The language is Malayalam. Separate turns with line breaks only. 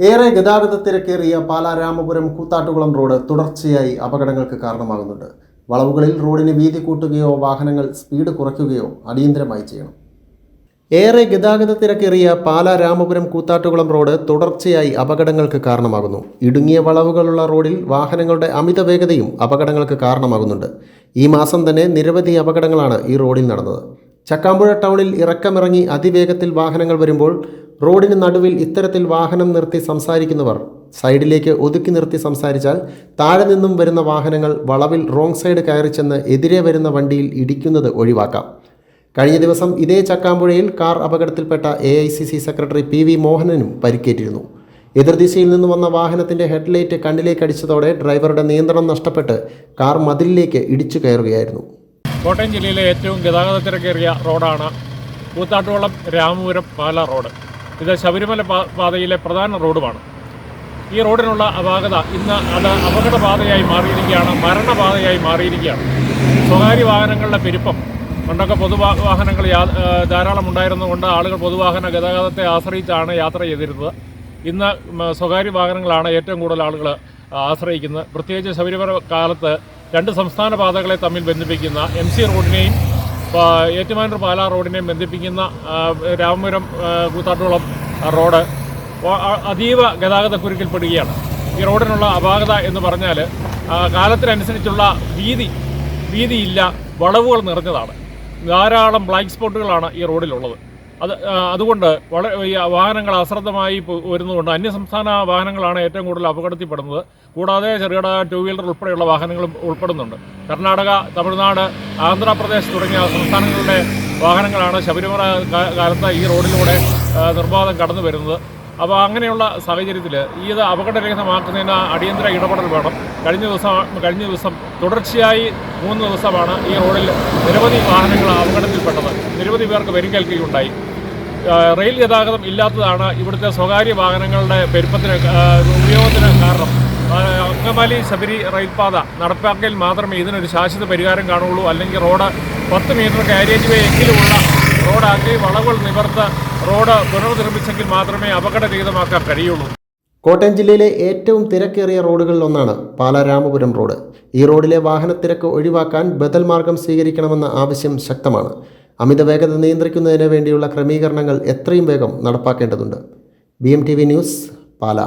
ഏറെ ഗതാഗത തിരക്കേറിയ പാലാ രാമപുരം കൂത്താട്ടുകുളം റോഡ് തുടർച്ചയായി അപകടങ്ങൾക്ക് കാരണമാകുന്നുണ്ട്. വളവുകളിൽ റോഡിന് വീതി കൂട്ടുകയോ വാഹനങ്ങൾ സ്പീഡ് കുറയ്ക്കുകയോ അടിയന്തരമായി ചെയ്യണം. ഏറെ ഗതാഗത തിരക്കേറിയ പാലാ രാമപുരം കൂത്താട്ടുകുളം റോഡ് തുടർച്ചയായി അപകടങ്ങൾക്ക് കാരണമാകുന്നു. ഇടുങ്ങിയ വളവുകളുള്ള റോഡിൽ വാഹനങ്ങളുടെ അമിത വേഗതയും അപകടങ്ങൾക്ക് കാരണമാകുന്നുണ്ട്. ഈ മാസം തന്നെ നിരവധി അപകടങ്ങളാണ് ഈ റോഡിൽ നടന്നത്. ചക്കാമ്പുഴ ടൗണിൽ ഇറക്കമിറങ്ങി അതിവേഗത്തിൽ വാഹനങ്ങൾ വരുമ്പോൾ റോഡിന് നടുവിൽ ഇത്തരത്തിൽ വാഹനം നിർത്തി സംസാരിക്കുന്നവർ സൈഡിലേക്ക് ഒതുക്കി നിർത്തി സംസാരിച്ചാൽ താഴെ നിന്നും വരുന്ന വാഹനങ്ങൾ വളവിൽ റോങ് സൈഡ് കയറി ചെന്ന് എതിരെ വരുന്ന വണ്ടിയിൽ ഇടിക്കുന്നത് ഒഴിവാക്കാം. കഴിഞ്ഞ ദിവസം ഇതേ ചക്കാമ്പുഴയിൽ കാർ അപകടത്തിൽപ്പെട്ട എ സെക്രട്ടറി പി വി മോഹനനും പരിക്കേറ്റിരുന്നു. എതിർദിശയിൽ നിന്ന് വന്ന വാഹനത്തിന്റെ ഹെഡ്ലൈറ്റ് കണ്ണിലേക്ക് അടിച്ചതോടെ ഡ്രൈവറുടെ നിയന്ത്രണം നഷ്ടപ്പെട്ട് കാർ മതിലിലേക്ക് ഇടിച്ചു കയറുകയായിരുന്നു.
കോട്ടയം ജില്ലയിലെ ഏറ്റവും ഗതാഗത തിരക്കേറിയ റോഡാണ് കൂത്താട്ടുകുളം രാമപുരം പാല റോഡ്. ഇത് ശബരിമല പാതയിലെ പ്രധാന റോഡുമാണ്. ഈ റോഡിനുള്ള അപാകത ഇന്ന് അത് അപകടപാതയായി മാറിയിരിക്കുകയാണ് മരണപാതയായി മാറിയിരിക്കുകയാണ്. സ്വകാര്യ വാഹനങ്ങളുടെ പെരുപ്പം. പണ്ടൊക്കെ പൊതുവാഹനങ്ങൾ ധാരാളം ഉണ്ടായിരുന്നതുകൊണ്ട് ആളുകൾ പൊതുവാഹന ഗതാഗതത്തെ ആശ്രയിച്ചാണ് യാത്ര ചെയ്തിരുന്നത്. ഇന്ന് സ്വകാര്യ വാഹനങ്ങളാണ് ഏറ്റവും കൂടുതൽ ആളുകൾ ആശ്രയിക്കുന്നത്. പ്രത്യേകിച്ച് ശബരിമല കാലത്ത് രണ്ട് സംസ്ഥാന പാതകളെ തമ്മിൽ ബന്ധിപ്പിക്കുന്ന എം സി റോഡിനെയും ഏറ്റുമാനൂർ പാലാ റോഡിനെ ബന്ധിപ്പിക്കുന്ന രാമപുരം കൂത്താട്ടുകുളം റോഡ് അതീവ ഗതാഗത അതീവ ഗതാഗതക്കുരുക്കിൽപ്പെടുകയാണ്. ഈ റോഡിനുള്ള അപാകത എന്ന് പറഞ്ഞാൽ കാലത്തിനനുസരിച്ചുള്ള വീതി വീതിയില്ല വളവുകൾ നിറഞ്ഞതാണ്. ധാരാളം ബ്ലാക്ക് സ്പോട്ടുകളാണ് ഈ റോഡിലുള്ളത്. അത് അതുകൊണ്ട് വളരെ വാഹനങ്ങൾ അശ്രദ്ധമായി വരുന്നതുകൊണ്ട് അന്യസംസ്ഥാന വാഹനങ്ങളാണ് ഏറ്റവും കൂടുതൽ അപകടത്തിൽപ്പെടുന്നത്. കൂടാതെ ചെറുകിട ടു വീലർ ഉൾപ്പെടെയുള്ള വാഹനങ്ങളും ഉൾപ്പെടുന്നുണ്ട്. കർണാടക തമിഴ്നാട് ആന്ധ്രാപ്രദേശ് തുടങ്ങിയ സംസ്ഥാനങ്ങളുടെ വാഹനങ്ങളാണ് ശബരിമല കാലത്ത് ഈ റോഡിലൂടെ നിർബാധം കടന്നു വരുന്നത്. അപ്പോൾ അങ്ങനെയുള്ള സാഹചര്യത്തിൽ ഈ ഇത് അപകടരഹിതമാക്കുന്നതിന് അടിയന്തര ഇടപെടൽ വേണം. കഴിഞ്ഞ ദിവസം കഴിഞ്ഞ ദിവസം തുടർച്ചയായി മൂന്ന് ദിവസമാണ് ഈ റോഡിൽ നിരവധി വാഹനങ്ങൾ അപകടത്തിൽപ്പെട്ടത്. നിരവധി പേർക്ക് പരിക്കേൽക്കുകയുണ്ടായി റെയിൽ ഗതാഗതം ഇല്ലാത്തതാണ് ഇവിടുത്തെ സ്വകാര്യ വാഹനങ്ങളുടെ പെരുപ്പത്തിന് ഉപയോഗത്തിന് കാരണം. അങ്കമാലി ശബരി റെയിൽപാത നടപ്പാക്കൽ മാത്രമേ ഇതിനൊരു ശാശ്വത പരിഹാരം കാണുകയുള്ളൂ. അല്ലെങ്കിൽ റോഡ് പത്ത് മീറ്റർ കാരേജ് വേ എങ്കിലുമുള്ള റോഡാക്കി വളവുകൾ നിവർത്ത് റോഡ് പുനർനിർമ്മിച്ചെങ്കിൽ മാത്രമേ അപകടരഹിതമാക്കാൻ കഴിയുള്ളൂ.
കോട്ടയം ജില്ലയിലെ ഏറ്റവും തിരക്കേറിയ റോഡുകളിലൊന്നാണ് പാലാ രാമപുരം റോഡ്. ഈ റോഡിലെ വാഹന തിരക്ക് ഒഴിവാക്കാൻ ബദൽ മാർഗം സ്വീകരിക്കണമെന്ന ആവശ്യം ശക്തമാണ്. അമിത വേഗത നിയന്ത്രിക്കുന്നതിന് വേണ്ടിയുള്ള ക്രമീകരണങ്ങൾ എത്രയും വേഗം നടപ്പാക്കേണ്ടതുണ്ട്. ബി ന്യൂസ് പാല.